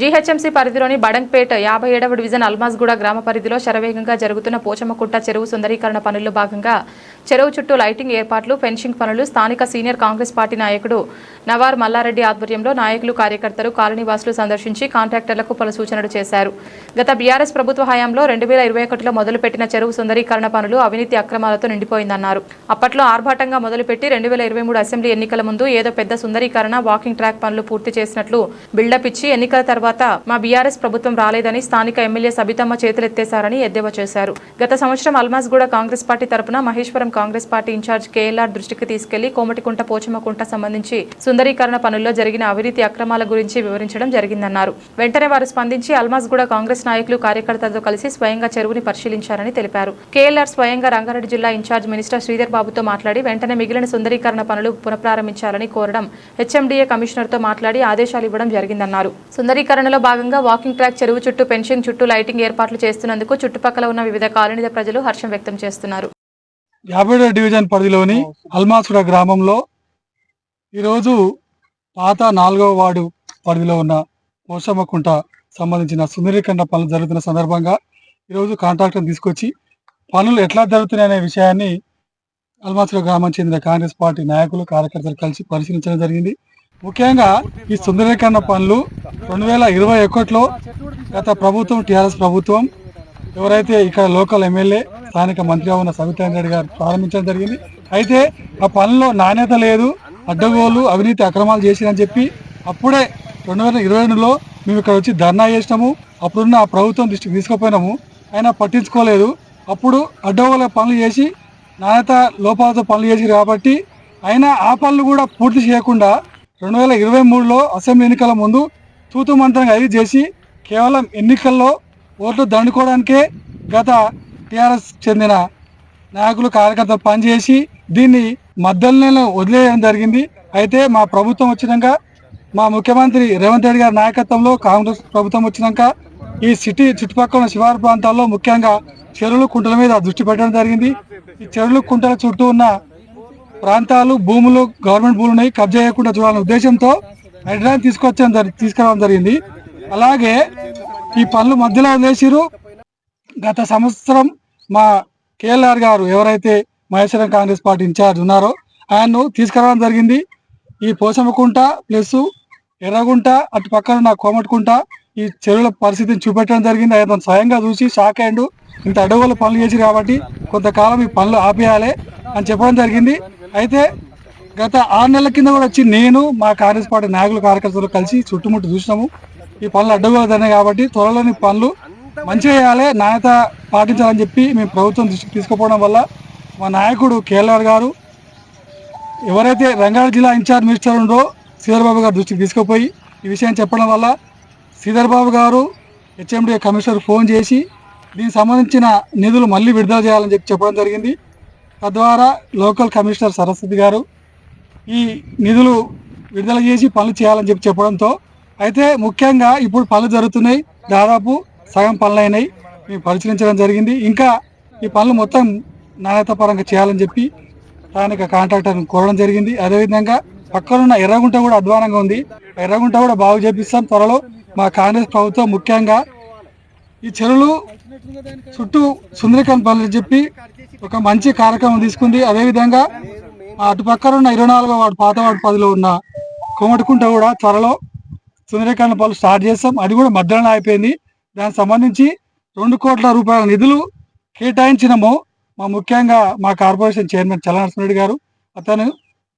GHMC పరిధిలోని బడంగ్పేట యాభై ఏడవ డివిజన్ అల్మాజ్గూడ గ్రామ పరిధిలో శరవేగంగా జరుగుతున్న పోచమ్మకుంట చెరువు సుందరీకరణ పనుల్లో భాగంగా చెరువు చుట్టూ లైటింగ్ ఏర్పాట్లు ఫెన్సింగ్ పనులు స్థానిక సీనియర్ కాంగ్రెస్ పార్టీ నాయకుడు నవార్ మల్లారెడ్డి ఆధ్వర్యంలో నాయకులు కార్యకర్తలు కాలనీవాసులు సందర్శించి కాంట్రాక్టర్లకు పలు సూచనలు చేశారు. గత బీఆర్ఎస్ ప్రభుత్వ హయాంలో రెండు వేల ఇరవై ఒకటిలో మొదలుపెట్టిన చెరువు సుందరీకరణ పనులు అవినీతి అక్రమాలతో నిండిపోయిందన్నారు. అప్పట్లో ఆర్భాటంగా మొదలుపెట్టి రెండు వేల ఇరవై మూడు అసెంబ్లీ ఎన్నికల ముందు ఏదో పెద్ద సుందరీకరణ వాకింగ్ ట్రాక్ పనులు పూర్తి చేసినట్లు బిల్డప్ ఇచ్చి ఎన్నికల తర్వాత మా బీఆర్ఎస్ ప్రభుత్వం రాలేదని స్థానిక ఎమ్మెల్యే సబితమ్మ చేతులెత్తేశారని ఎద్దేవా చేశారు. గత సంవత్సరం అల్మాజ్గూడ కాంగ్రెస్ పార్టీ తరపున Maheshwaram Congress party incharge KLR దృష్టికి తీసుకెళ్ళి కోమటికుంట పోచమ్మకుంట సంబంధించి సుందరీకరణ పనుల్లో జరిగిన అవినీతి అక్రమాల గురించి వివరించడం జరిగిందన్నారు. వెంటనే వారు స్పందించి అల్మాజ్గూడ కాంగ్రెస్ నాయకులు కార్యకర్తలతో కలిసి స్వయంగా చెరువుని పరిశీలించారని తెలిపారు. కేఎల్ఆర్ స్వయంగా రంగారెడ్డి జిల్లా ఇన్ఛార్జ్ మినిస్టర్ శ్రీధర్ బాబుతో మాట్లాడి వెంటనే మిగిలిన సుందరీకరణ పనులు పునఃప్రారంభించాలని కోరడం హెచ్ఎండిఏ కమిషనర్తో మాట్లాడి ఆదేశాలు ఇవ్వడం జరిగిందన్నారు. సుందరీకరణ సుందరీకరణలో భాగంగా వాకింగ్ ట్రాక్ చెరువు చుట్టూ పెన్షన్ చుట్టూ లైటింగ్ ఏర్పాట్లు చేస్తున్నందుకు చుట్టుపక్కల ఉన్న వివిధ కాలనీల ప్రజలు హర్షం వ్యక్తం చేస్తున్నారు. యాభై డివిజన్ పరిధిలోని అల్మాసుడ గ్రామంలో ఈరోజు పాత నాలుగవ వార్డు పరిధిలో ఉన్న పోషమ్మకుంట సంబంధించిన సుందరీకరణ పనులు జరుగుతున్న సందర్భంగా ఈరోజు కాంట్రాక్టర్ తీసుకొచ్చి పనులు ఎట్లా జరుగుతున్నాయనే విషయాన్ని అల్మాసుడ గ్రామం చెందిన కాంగ్రెస్ పార్టీ నాయకులు కార్యకర్తలు కలిసి పరిశీలించడం జరిగింది. ముఖ్యంగా ఈ సుందరీకరణ పనులు రెండు వేల ఇరవై ఒకటిలో గత ప్రభుత్వం టీఆర్ఎస్ ప్రభుత్వం ఎవరైతే ఇక్కడ లోకల్ ఎమ్మెల్యే స్థానిక మంత్రిగా ఉన్న సవితా రెడ్డి గారు ప్రారంభించడం జరిగింది. అయితే ఆ పనుల్లో నాణ్యత లేదు అడ్డగోలు అవినీతి అక్రమాలు చేసిరని చెప్పి అప్పుడే రెండు వేల ఇరవై రెండులో మేము ఇక్కడ వచ్చి ధర్నా చేసినాము. అప్పుడున్న ఆ ప్రభుత్వం దృష్టికి తీసుకుపోయినాము. అయినా పట్టించుకోలేదు. అప్పుడు అడ్డగోల పనులు చేసి నాణ్యత లోపాలతో పనులు చేసి కాబట్టి అయినా ఆ పనులు కూడా పూర్తి చేయకుండా రెండు వేల ఇరవై మూడులో అసెంబ్లీ ఎన్నికల ముందు తూతు మంత్రంగా అది చేసి కేవలం ఎన్నికల్లో ఓట్లు దండుకోవడానికే గత టీఆర్ఎస్ చెందిన నాయకులు కార్యకర్తలు పనిచేసి దీన్ని మధ్యలోనే వదిలేయడం జరిగింది. అయితే మా ప్రభుత్వం వచ్చినాక మా ముఖ్యమంత్రి రేవంత్ రెడ్డి గారి నాయకత్వంలో కాంగ్రెస్ ప్రభుత్వం వచ్చినాక ఈ సిటీ చుట్టుపక్కల శివారు ప్రాంతాల్లో ముఖ్యంగా చెరువులు కుంటల మీద దృష్టి పెట్టడం జరిగింది. ఈ చెరువులు కుంటల చుట్టూ ఉన్న ప్రాంతాలు భూములు గవర్నమెంట్ భూములు ఉన్నాయి. కబ్జా చేయకుండా చూడాలనే ఉద్దేశంతో హైడ్రాన్ తీసుకొచ్చాం జరి- తీసుకురావడం జరిగింది. అలాగే ఈ పనులు మధ్యలో వదిలేసిరు గత సంవత్సరం మా కేఎల్ఆర్ గారు ఎవరైతే మహేశ్వరం కాంగ్రెస్ పార్టీ ఇన్ఛార్జ్ ఉన్నారో ఆయన్ను తీసుకురావడం జరిగింది. ఈ పోసమకుంట ప్లస్ ఎర్రగుంట అటు పక్కన నా కోమటికుంట ఈ చెరువుల పరిస్థితిని చూపెట్టడం జరిగింది. ఆయన స్వయంగా చూసి షాక్ అయ్యండు. ఇంత అడవుల పనులు చేసి కాబట్టి కొంతకాలం ఈ పనులు ఆపేయాలి అని చెప్పడం జరిగింది. అయితే గత ఆరు నెలల కింద కూడా వచ్చి నేను మా కాంగ్రెస్ పార్టీ నాయకులు కార్యకర్తలు కలిసి చుట్టుముట్టు చూసినాము. ఈ పనులు అడ్డగోలుతున్నాయి కాబట్టి త్వరలోని పనులు మంచిగా చేయాలి నాణ్యత పాటించాలని చెప్పి మేము ప్రభుత్వం దృష్టికి తీసుకుపోవడం వల్ల మా నాయకుడు కేఎల్ఆర్ గారు ఎవరైతే రంగారెడ్డి జిల్లా ఇన్ఛార్జ్ మినిస్టర్ ఉండో సీధర్బాబు గారు దృష్టికి తీసుకుపోయి ఈ విషయం చెప్పడం వల్ల సీధర్బాబు గారు హెచ్ఎండి కమిషనర్ ఫోన్ చేసి దీనికి సంబంధించిన నిధులు మళ్ళీ విడుదల చేయాలని చెప్పి చెప్పడం జరిగింది. తద్వారా లోకల్ కమిషనర్ సరస్వతి గారు ఈ నిధులు విడుదల చేసి పనులు చేయాలని చెప్పి చెప్పడంతో అయితే ముఖ్యంగా ఇప్పుడు పనులు జరుగుతున్నాయి. దాదాపు సగం పనులు అయినాయి. మేము పరిశీలించడం జరిగింది. ఇంకా ఈ పనులు మొత్తం నాణ్యత పరంగా చేయాలని చెప్పి స్థానిక కాంట్రాక్టర్ని కోరడం జరిగింది. అదేవిధంగా పక్కనున్న ఎర్రగుంట కూడా అధ్వానంగా ఉంది. ఎర్రగుంట కూడా బాగు చేపిస్తాం త్వరలో. మా కాంగ్రెస్ ప్రభుత్వం ముఖ్యంగా ఈ చెరువులు చుట్టూ సుందరీకరణ పనులు చెప్పి ఒక మంచి కార్యక్రమం తీసుకుంది. అదేవిధంగా అటు పక్కన ఉన్న ఇరవై నాలుగో వాడు పాతవాడు పదిలో ఉన్న కోమటికుంట కూడా త్వరలో సుందరీకరణ పనులు స్టార్ట్ చేస్తాం. అది కూడా మధ్యాహ్నం అయిపోయింది. దానికి సంబంధించి రెండు కోట్ల రూపాయల నిధులు కేటాయించినము మా ముఖ్యంగా మా కార్పొరేషన్ చైర్మన్ చలనరసింహరెడ్డి గారు. అతను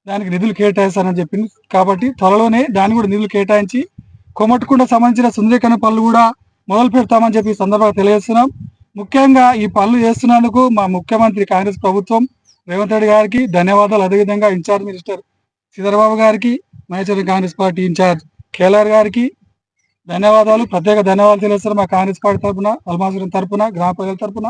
దానికి నిధులు కేటాయిస్తానని చెప్పింది. కాబట్టి త్వరలోనే దాన్ని కూడా నిధులు కేటాయించి కొమట్టుకుంట సంబంధించిన సుందరీకరణ పనులు కూడా మొదలు పెడతామని చెప్పి ఈ సందర్భంగా తెలియజేస్తున్నాం. ముఖ్యంగా ఈ పనులు చేస్తున్నందుకు మా ముఖ్యమంత్రి కాంగ్రెస్ ప్రభుత్వం రేవంత్ రెడ్డి గారికి ధన్యవాదాలు. అదేవిధంగా ఇన్ఛార్జ్ మినిస్టర్ శ్రీధరబాబు గారికి Maheshwaram Congress party incharge KLR గారికి ధన్యవాదాలు. ప్రత్యేక ధన్యవాదాలు తెలియజేస్తారు మా కాంగ్రెస్ పార్టీ తరఫున అల్మాసురం తరఫున గ్రామ ప్రజల తరఫున.